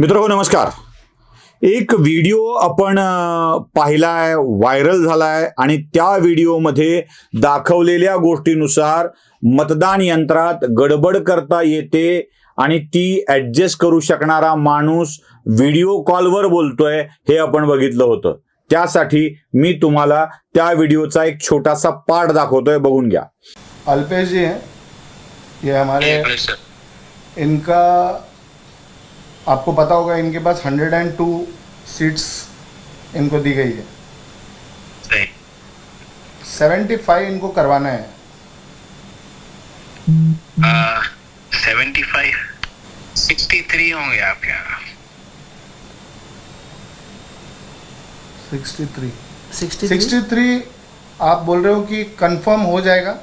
मित्र हो नमस्कार. एक व्हिडिओ आपण पाहिलाय व्हायरल झालाय आणि त्या व्हिडिओमध्ये दाखवलेल्या गोष्टीनुसार मतदान यंत्रात गडबड करता येते आणि ती ऍडजस्ट करू शकणारा माणूस व्हिडिओ कॉलवर बोलतोय हे आपण बघितलं होतं. त्यासाठी मी तुम्हाला त्या व्हिडिओचा एक छोटासा पार्ट दाखवतोय बघून घ्या. अल्पेश जी हैं ये हमारे इनका आपको पता होगा इनके पास 102 सीट्स इनको दी गई है। सही। 75 इनको करवाना है। सेवेंटी फाइव सिक्सटी थ्री होंगे आपके यहाँ। 63 सिक्सटी 63 आप बोल रहे हो कि कंफर्म हो जाएगा?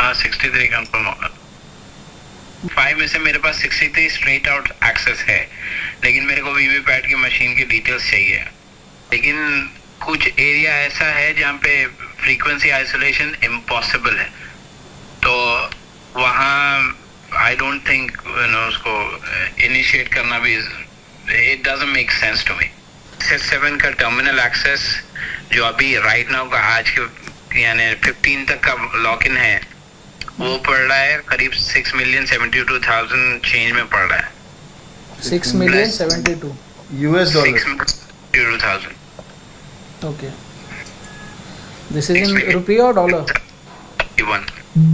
हाँ सिक्सटी थ्री कंफर्म होगा। फाइव में से मेरे pass sixty three straight out access है। लेकिन मेरे को वीवीपैट की मशीन की डिटेल्स चाहिए। लेकिन कुछ एरिया ऐसा है जहाँ पे फ्रीक्वेंसी आइसोलेशन इम्पॉसिबल है। तो वहाँ आई डोंट थिंक नो उसको इनिशिएट करना भी it doesn't make sense to me seven का टर्मिनल एक्सेस जो अभी राइट नाउ का आज के, यानी फिफ्टीन तक का लॉक इन है वो पड़ रहा है करीब six million seventy two thousand change में पड़ रहा है। Six million seventy two US dollar two thousand okay this is in rupee और dollar one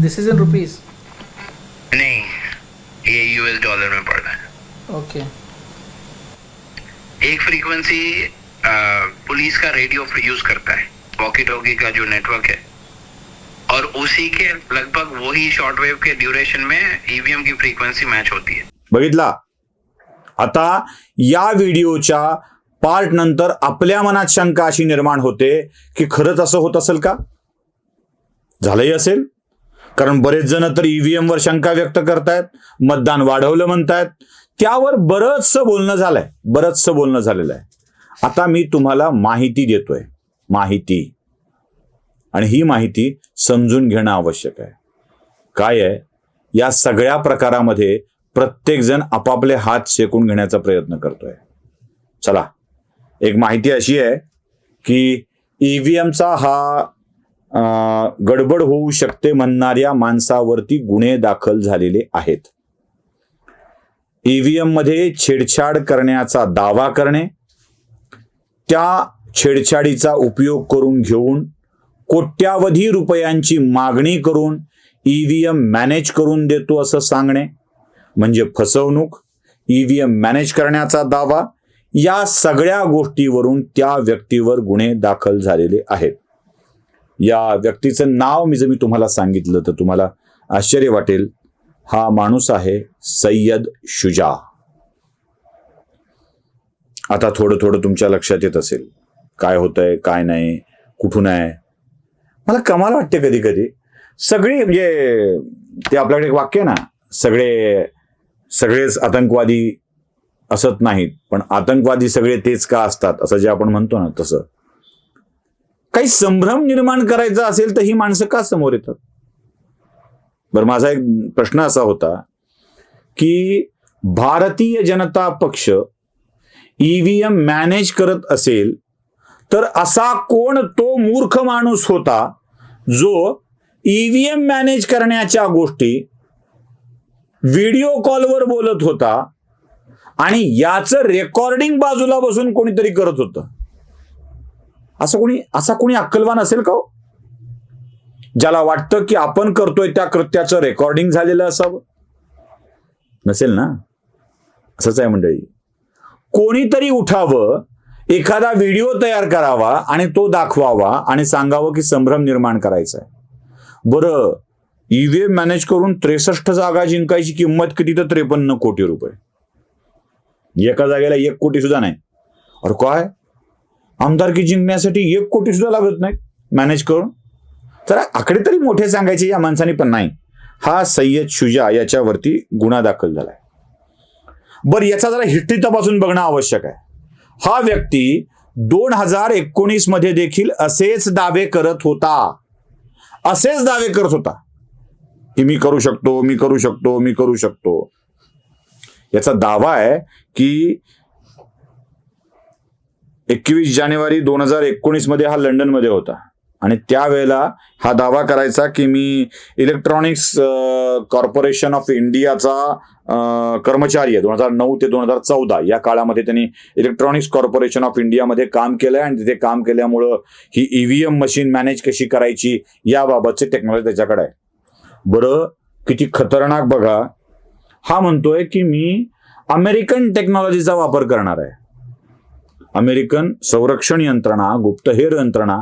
this is in rupees नहीं ये यूएस डॉलर में पड़ रहा है। ओके एक फ्रीक्वेंसी पुलिस का रेडियो यूज़ करता है। वॉकी टॉकी का जो नेटवर्क है। उसी के लगभग वही शॉर्टवेव के ड्यूरेशन में ईव्हीएम की फ्रीक्वेंसी मॅच होती है। बघितला? आता या व्हिडिओच्या पार्ट नंतर आपल्या मनात शंका अशी निर्माण होते की खरंच असं होत असेल का? झालंही असेल. कारण बरेच जण तर ईव्हीएम वर शंका व्यक्त करतायत मतदान वाढवलं म्हणतायत. त्यावर बरंचसं बोलणं झालंय बरंचसं बोलणं झालेलं आहे. आता मी तुम्हाला माहिती देतोय माहिती. आणि ही माहिती समजून घेणं आवश्यक आहे. काय आहे? या सगळ्या प्रकारामध्ये प्रत्येकजण आपापले हात शेकून घेण्याचा प्रयत्न करतोय. चला एक माहिती अशी आहे की ईव्हीएमचा हा गडबड होऊ शकते म्हणणाऱ्या माणसावरती गुन्हे दाखल झालेले आहेत. ईव्हीएममध्ये छेडछाड करण्याचा दावा करणे त्या छेडछाडीचा उपयोग करून घेऊन कोट्यावधी रुपयांची मागणी करून ईव्हीएम मॅनेज करून देतो असं सांगणे म्हणजे फसवणूक ईव्हीएम मॅनेज करण्याचा दावा या सगळ्या गोष्टीवरून त्या व्यक्तीवर गुन्हे दाखल झालेले आहेत. या व्यक्तीचं नाव मी जर मी तुम्हाला सांगितलं तर तुम्हाला आश्चर्य वाटेल. हा माणूस आहे सय्यद शुजा. आता थोडं थोडं तुमच्या लक्षात येत असेल. काय होतंय काय नाही कुठून आहे? मला कमाल वाटते कधी कधी. सगळी म्हणजे ते आपल्याकडे एक वाक्य आहे ना सगळे सगळेच आतंकवादी असत नाहीत पण आतंकवादी सगळे तेच का असतात असं जे आपण म्हणतो ना तसं. काही संभ्रम निर्माण करायचा असेल तर ही माणसं का समोर येतात? बरं माझा एक प्रश्न असा होता की भारतीय जनता पक्ष ईव्हीएम मॅनेज करत असेल तर असा कोण तो मूर्ख माणूस होता जो ईव्हीएम मॅनेज करण्याच्या गोष्टी व्हिडिओ कॉलवर बोलत होता आणि याचं रेकॉर्डिंग बाजूला बसून कोणीतरी करत होतं. असं कोणी असा कोणी अक्कलवान असेल का हो? ज्याला वाटतं की आपण करतोय त्या कृत्याचं रेकॉर्डिंग झालेलं असावं. नसेल ना? असंच आहे मंडळी. कोणीतरी उठावं एखादा व्हिडिओ तयार करावा आणि तो दाखवावा आणि सांगावं की संभ्रम निर्माण करायचा आहे बरं ईव्हीएम मॅनेज करून त्रेसष्ट जागा जिंकायची किंमत किती तर त्रेपन्न कोटी रुपये. एका जागेला एक कोटी सुद्धा नाही. अरे काय? आमदारकी जिंकण्यासाठी एक कोटी सुद्धा लागत नाही. मॅनेज करून. तर आकडे तरी मोठे सांगायचे या माणसाने पण नाही. हा सय्यद शुजा याच्यावरती गुन्हा दाखल झालाय. बरं याचा जरा हिस्ट्री तपासून बघणं आवश्यक आहे. हा व्यक्ती दोन हजार एकोणीसमध्ये देखील असेच दावे करत होता. असेच दावे करत होता. की मी करू शकतो मी करू शकतो मी करू शकतो. याचा दावा आहे की एकवीस जानेवारी दोन हजार एकोणीसमध्ये हा लंडनमध्ये होता. आणि त्यावेळेला हा दावा करायचा की मी इलेक्ट्रॉनिक्स कॉर्पोरेशन ऑफ इंडियाचा कर्मचारी आहे. दोन हजार नऊ ते दोन हजार चौदा या काळामध्ये त्यांनी इलेक्ट्रॉनिक्स कॉर्पोरेशन ऑफ इंडियामध्ये काम केलंय आणि तिथे काम केल्यामुळं ही ईव्हीएम मशीन मॅनेज कशी करायची याबाबतचे टेक्नॉलॉजी त्याच्याकडे आहे. बरं किती खतरनाक बघा. हा म्हणतोय की मी अमेरिकन टेक्नॉलॉजीचा वापर करणार आहे. अमेरिकन संरक्षण यंत्रणा गुप्तहेर यंत्रणा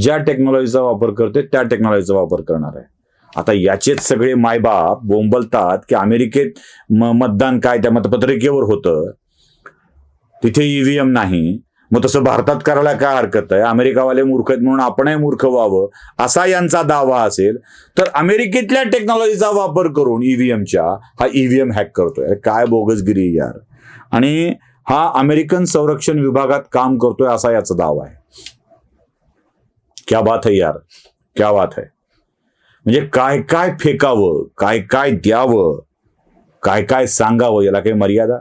ज्या टेक्नॉलॉजीचा वापर करते त्या टेक्नॉलॉजीचा वापर करणार आहे. आता याचेच सगळे मायबाप बोंबलतात की अमेरिकेत मतदान काय त्या मतपत्रिकेवर होतं. तिथे ईव्हीएम नाही. मग तसं भारतात करायला काय हरकत आहे? अमेरिकावाले मूर्ख आहेत म्हणून आपणही मूर्ख व्हावं असा यांचा दावा असेल तर अमेरिकेतल्या टेक्नॉलॉजीचा वापर करून ईव्हीएमच्या हा ईव्हीएम हॅक करतोय. काय बोगसगिरी यार. आणि हा अमेरिकन संरक्षण विभागात काम करतोय असा याचा दावा आहे. क्या बात है यार? क्या बात है? म्हणजे काय काय फेकावं? काय काय द्यावं? काय काय सांगावं? याला काही मर्यादा?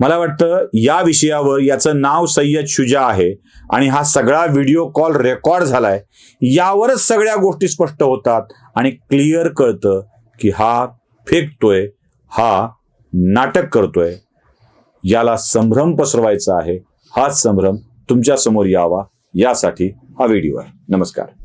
मला वाटतं या विषयावर याचं नाव सय्यद शुजा आहे आणि हा सगळा व्हिडिओ कॉल रेकॉर्ड झालाय. यावरच सगळ्या गोष्टी स्पष्ट होतात आणि क्लिअर कळतं की हा फेकतोय हा नाटक करतोय. याला संभ्रम पसरवायचा आहे. हाच संभ्रम तुमच्यासमोर यावा. यासाठी हा व्हिडिओ आहे. नमस्कार.